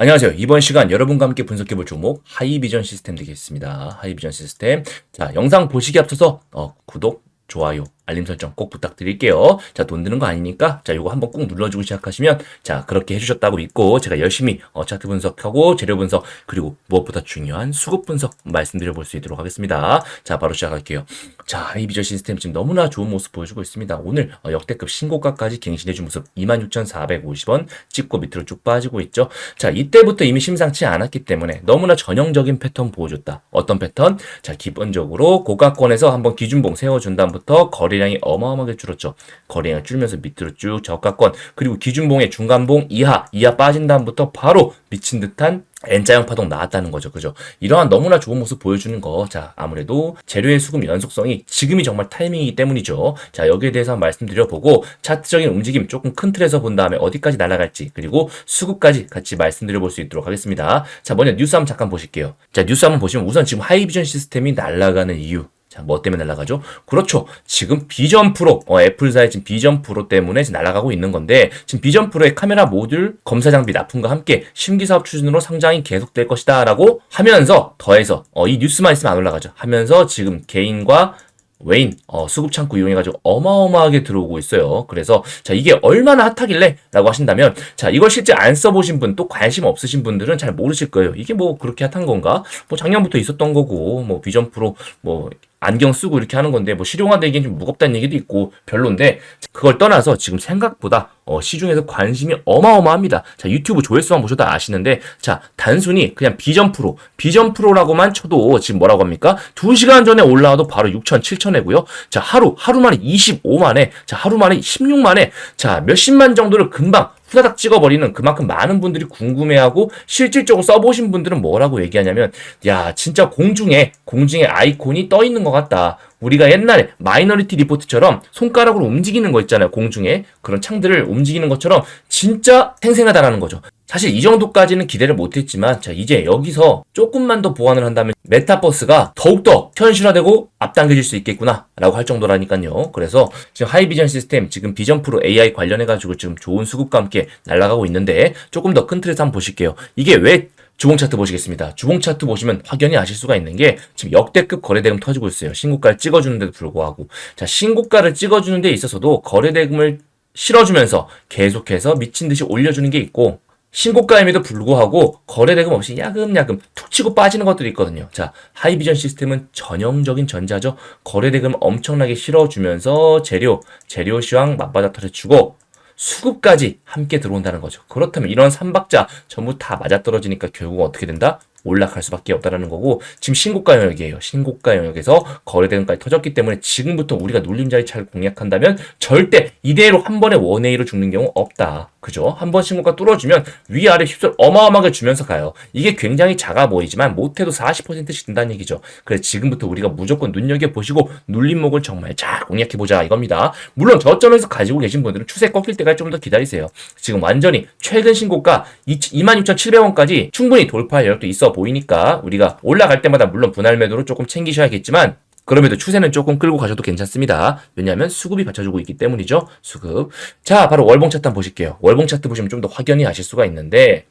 안녕하세요. 이번 시간 여러분과 함께 분석해 볼 종목 하이비전 시스템 되겠습니다. 하이비전 시스템. 자, 영상 보시기 앞서서 어, 구독, 좋아요, 알림 설정 꼭 부탁드릴게요. 자, 돈 드는 거 아니니까, 자, 요거 한번 꼭 눌러주고 시작하시면, 자, 그렇게 해주셨다고 믿고, 제가 열심히, 어, 차트 분석하고, 재료 분석, 그리고 무엇보다 중요한 수급 분석 말씀드려 볼 수 있도록 하겠습니다. 자, 바로 시작할게요. 자, 이 비전 시스템 지금 너무나 좋은 모습 보여주고 있습니다. 오늘 어, 역대급 신고가까지 갱신해준 모습 26,450원 찍고 밑으로 쭉 빠지고 있죠. 자, 이때부터 이미 심상치 않았기 때문에 너무나 전형적인 패턴 보여줬다. 어떤 패턴? 자, 기본적으로 고가권에서 한번 기준봉 세워준 다음부터 거 래량이 어마어마하게 줄었죠. 거래량 줄면서 밑으로 쭉 저가권 그리고 기준봉의 중간봉 이하 이하 빠진 다음부터 바로 미친 듯한 N자형 파동 나왔다는 거죠. 그죠? 이러한 너무나 좋은 모습 보여주는 거. 자, 아무래도 재료의 수급 연속성이 지금이 정말 타이밍이기 때문이죠. 자, 여기에 대해서 말씀드려보고 차트적인 움직임 조금 큰 틀에서 본 다음에 어디까지 날아갈지 그리고 수급까지 같이 말씀드려볼 수 있도록 하겠습니다. 자, 먼저 뉴스 한번 잠깐 보실게요. 자, 뉴스 한번 보시면 우선 지금 하이비전 시스템이 날아가는 이유. 자, 뭐 때문에 날아가죠? 그렇죠. 지금 비전 프로, 어, 애플사의 지금 비전 프로 때문에 지금 날아가고 있는 건데, 지금 비전 프로의 카메라 모듈 검사 장비 납품과 함께 신규 사업 추진으로 성장이 계속될 것이다. 라고 하면서 더해서, 어, 이 뉴스만 있으면 안 올라가죠. 하면서 지금 개인과 웨인 어, 수급 창구 이용해가지고 어마어마하게 들어오고 있어요. 그래서 자 이게 얼마나 핫하길래라고 하신다면 자 이걸 실제 안 써보신 분 또 관심 없으신 분들은 잘 모르실 거예요. 이게 뭐 그렇게 핫한 건가? 뭐 작년부터 있었던 거고 뭐 비전 프로 뭐 안경 쓰고 이렇게 하는 건데 뭐 실용화되기엔 좀 무겁다는 얘기도 있고 별론데 그걸 떠나서 지금 생각보다 어, 시중에서 관심이 어마어마합니다. 자 유튜브 조회수만 보셔도 아시는데 자 단순히 그냥 비전 프로 비전 프로라고만 쳐도 지금 뭐라고 합니까? 2시간 전에 올라와도 바로 6천 7천에고요. 자 하루 하루 만에 25만에 자 하루 만에 16만에 자 몇십만 정도를 금방 후다닥 찍어버리는 그만큼 많은 분들이 궁금해하고 실질적으로 써보신 분들은 뭐라고 얘기하냐면 야 진짜 공중에 공중에 아이콘이 떠 있는 것 같다. 우리가 옛날에 마이너리티 리포트처럼 손가락으로 움직이는 거 있잖아요. 공중에 그런 창들을 움직이는 것처럼 진짜 생생하다라는 거죠. 사실 이 정도까지는 기대를 못했지만 자 이제 여기서 조금만 더 보완을 한다면 메타버스가 더욱더 현실화되고 앞당겨질 수 있겠구나 라고 할 정도라니까요 그래서 지금 하이비전 시스템 지금 비전 프로 AI 관련해 가지고 지금 좋은 수급과 함께 날아가고 있는데 조금 더 큰 틀에서 한번 보실게요 이게 왜 주봉 차트 보시겠습니다. 주봉 차트 보시면 확연히 아실 수가 있는 게 지금 역대급 거래대금 터지고 있어요. 신고가를 찍어주는데도 불구하고 자 신고가를 찍어주는 데 있어서도 거래대금을 실어주면서 계속해서 미친 듯이 올려주는 게 있고 신고가임에도 불구하고 거래대금 없이 야금야금 툭 치고 빠지는 것들이 있거든요. 자, 하이비전 시스템은 전형적인 전자죠. 거래대금 엄청나게 실어주면서 재료, 재료 시황 맞받아 터져주고 수급까지 함께 들어온다는 거죠. 그렇다면 이런 삼박자 전부 다 맞아떨어지니까 결국 어떻게 된다? 올라갈 수밖에 없다라는 거고 지금 신고가 영역이에요. 신고가 영역에서 거래 대금까지 터졌기 때문에 지금부터 우리가 눌림자리 차를 공략한다면 절대 이대로 한 번에 원웨이로 죽는 경우 없다. 그죠? 한 번 신고가 뚫어주면 위아래 휩쓸 어마어마하게 주면서 가요. 이게 굉장히 작아 보이지만 못해도 40%씩 든다는 얘기죠. 그래서 지금부터 우리가 무조건 눈여겨보시고 눌림목을 정말 잘 공략해보자 이겁니다. 물론 저점에서 가지고 계신 분들은 추세 꺾일 때까지 좀 더 기다리세요. 지금 완전히 최근 신고가 26,700원까지 충분히 돌파할 여력도 있어 보이니까 우리가 올라갈 때마다 물론 분할 매도로 조금 챙기셔야겠지만 그럼에도 추세는 조금 끌고 가셔도 괜찮습니다. 왜냐하면 수급이 받쳐주고 있기 때문이죠. 수급. 자, 바로 월봉 차트 한번 보실게요. 월봉 차트 보시면 좀 더 확연히 아실 수가 있는데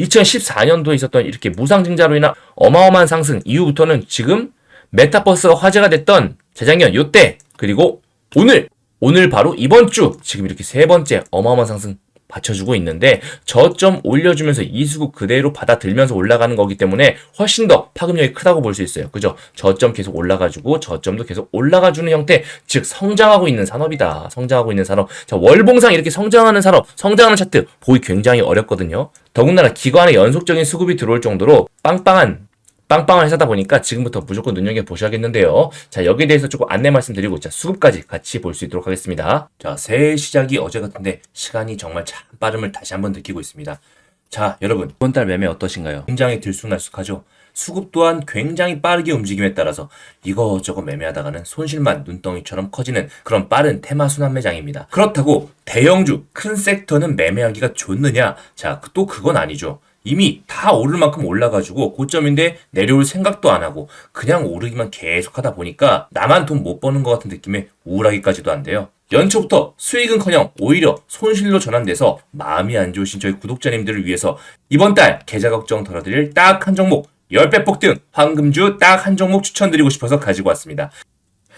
2014년도에 있었던 이렇게 무상증자로 인한 어마어마한 상승 이후부터는 지금 메타버스가 화제가 됐던 재작년 요때 그리고 오늘 오늘 바로 이번 주 지금 이렇게 세 번째 어마어마한 상승 받쳐주고 있는데 저점 올려주면서 이수급 그대로 받아들면서 올라가는 거기 때문에 훨씬 더 파급력이 크다고 볼 수 있어요. 그죠? 저점 계속 올라가지고 저점도 계속 올라가주는 형태, 즉 성장하고 있는 산업이다. 성장하고 있는 산업. 자, 월봉상 이렇게 성장하는 산업, 성장하는 차트 보기 굉장히 어렵거든요. 더군다나 기관의 연속적인 수급이 들어올 정도로 빵빵한 빵빵한 회사다 보니까 지금부터 무조건 눈여겨보셔야겠는데요. 자, 여기에 대해서 조금 안내 말씀드리고, 자, 수급까지 같이 볼 수 있도록 하겠습니다. 자, 새해 시작이 어제 같은데, 시간이 정말 참 빠름을 다시 한번 느끼고 있습니다. 자, 여러분, 이번 달 매매 어떠신가요? 굉장히 들쑥날쑥하죠? 수급 또한 굉장히 빠르게 움직임에 따라서 이거저거 매매하다가는 손실만 눈덩이처럼 커지는 그런 빠른 테마 순환 매장입니다. 그렇다고 대형주, 큰 섹터는 매매하기가 좋느냐? 자, 또 그건 아니죠. 이미 다 오를 만큼 올라가지고 고점인데 내려올 생각도 안 하고 그냥 오르기만 계속 하다 보니까 나만 돈 못 버는 것 같은 느낌에 우울하기까지도 한데요. 연초부터 수익은커녕 오히려 손실로 전환돼서 마음이 안 좋으신 저희 구독자님들을 위해서 이번 달 계좌 걱정 덜어드릴 딱 한 종목 10배 폭등 황금주 딱 한 종목 추천드리고 싶어서 가지고 왔습니다.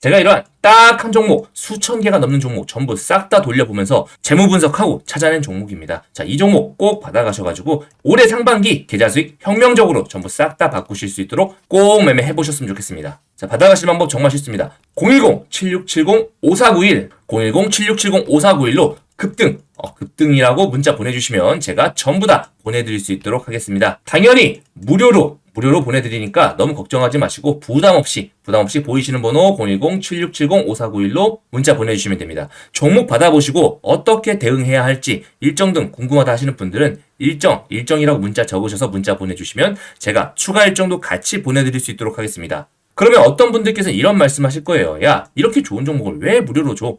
제가 이러한 딱 한 종목, 수천 개가 넘는 종목 전부 싹 다 돌려보면서 재무 분석하고 찾아낸 종목입니다. 자, 이 종목 꼭 받아가셔가지고 올해 상반기 계좌 수익 혁명적으로 전부 싹 다 바꾸실 수 있도록 꼭 매매해 보셨으면 좋겠습니다. 자, 받아가실 방법 정말 쉽습니다. 010-7670-5491, 010-7670-5491로 급등, 어, 급등이라고 문자 보내주시면 제가 전부 다 보내드릴 수 있도록 하겠습니다. 당연히 무료로 무료로 보내드리니까 너무 걱정하지 마시고 부담 없이 부담 없이 보이시는 번호 010-7670-5491로 문자 보내주시면 됩니다. 종목 받아보시고 어떻게 대응해야 할지 일정 등 궁금하다 하시는 분들은 일정, 일정이라고 문자 적으셔서 문자 보내주시면 제가 추가 일정도 같이 보내드릴 수 있도록 하겠습니다. 그러면 어떤 분들께서 이런 말씀 하실 거예요. 야, 이렇게 좋은 종목을 왜 무료로 줘?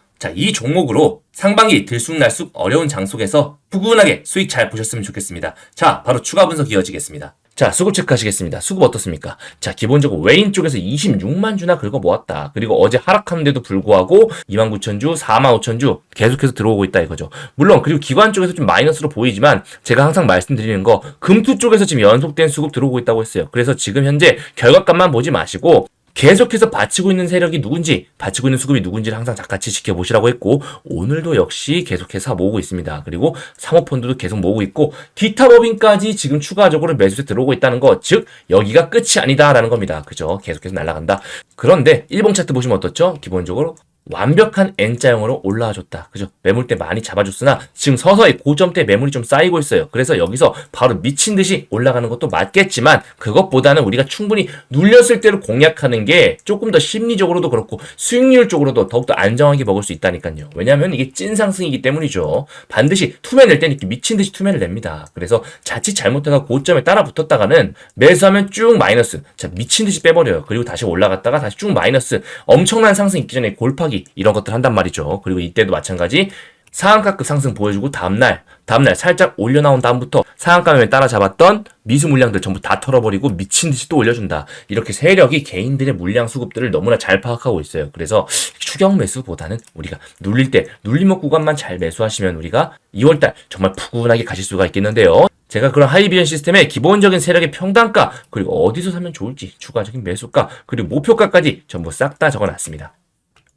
자, 이 종목으로 상반기 들쑥날쑥 어려운 장 속에서 푸근하게 수익 잘 보셨으면 좋겠습니다. 자, 바로 추가 분석 이어지겠습니다. 자, 수급 체크하시겠습니다. 수급 어떻습니까? 자, 기본적으로 외인 쪽에서 26만 주나 긁어 모았다. 그리고 어제 하락하는데도 불구하고 29,000주, 45,000주 계속해서 들어오고 있다 이거죠. 물론 그리고 기관 쪽에서 좀 마이너스로 보이지만 제가 항상 말씀드리는 거 금투 쪽에서 지금 연속된 수급 들어오고 있다고 했어요. 그래서 지금 현재 결과값만 보지 마시고 계속해서 받치고 있는 세력이 누군지, 받치고 있는 수급이 누군지를 항상 같이 지켜보시라고 했고, 오늘도 역시 계속해서 모으고 있습니다. 그리고 사모펀드도 계속 모으고 있고, 기타 법인까지 지금 추가적으로 매수세 들어오고 있다는 거, 즉, 여기가 끝이 아니다라는 겁니다. 그죠? 계속해서 날아간다. 그런데, 일봉 차트 보시면 어떻죠? 기본적으로 완벽한 N자형으로 올라와 줬다. 그죠? 매물대 많이 잡아줬으나 지금 서서히 고점대 매물이 좀 쌓이고 있어요. 그래서 여기서 바로 미친 듯이 올라가는 것도 맞겠지만 그것보다는 우리가 충분히 눌렸을 때를 공략하는 게 조금 더 심리적으로도 그렇고 수익률 쪽으로도 더욱더 안정하게 먹을 수 있다니까요. 왜냐하면 이게 찐 상승이기 때문이죠. 반드시 투매 낼 때는 미친 듯이 투매를 냅니다. 그래서 자칫 잘못해가 고점에 따라 붙었다가는 매수하면 쭉 마이너스. 자 미친 듯이 빼버려요. 그리고 다시 올라갔다가 다시 쭉 마이너스. 엄청난 상승 있기 전에 골파 기 이런 것들 한단 말이죠. 그리고 이때도 마찬가지 상한가급 상승 보여주고 다음날 다음날 살짝 올려 나온 다음부터 상한가에 따라잡았던 미수 물량들 전부 다 털어버리고 미친 듯이 또 올려준다. 이렇게 세력이 개인들의 물량 수급들을 너무나 잘 파악하고 있어요. 그래서 추격 매수보다는 우리가 눌릴 때 눌림목 구간만 잘 매수하시면 우리가 2월달 정말 푸근하게 가실 수가 있겠는데요. 제가 그런 하이비전 시스템의 기본적인 세력의 평단가 그리고 어디서 사면 좋을지 추가적인 매수가 그리고 목표가까지 전부 싹 다 적어놨습니다.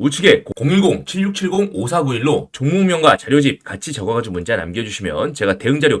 우측에 010-7670-5491로 종목명과 자료집 같이 적어가지고 문자 남겨주시면 제가 대응 자료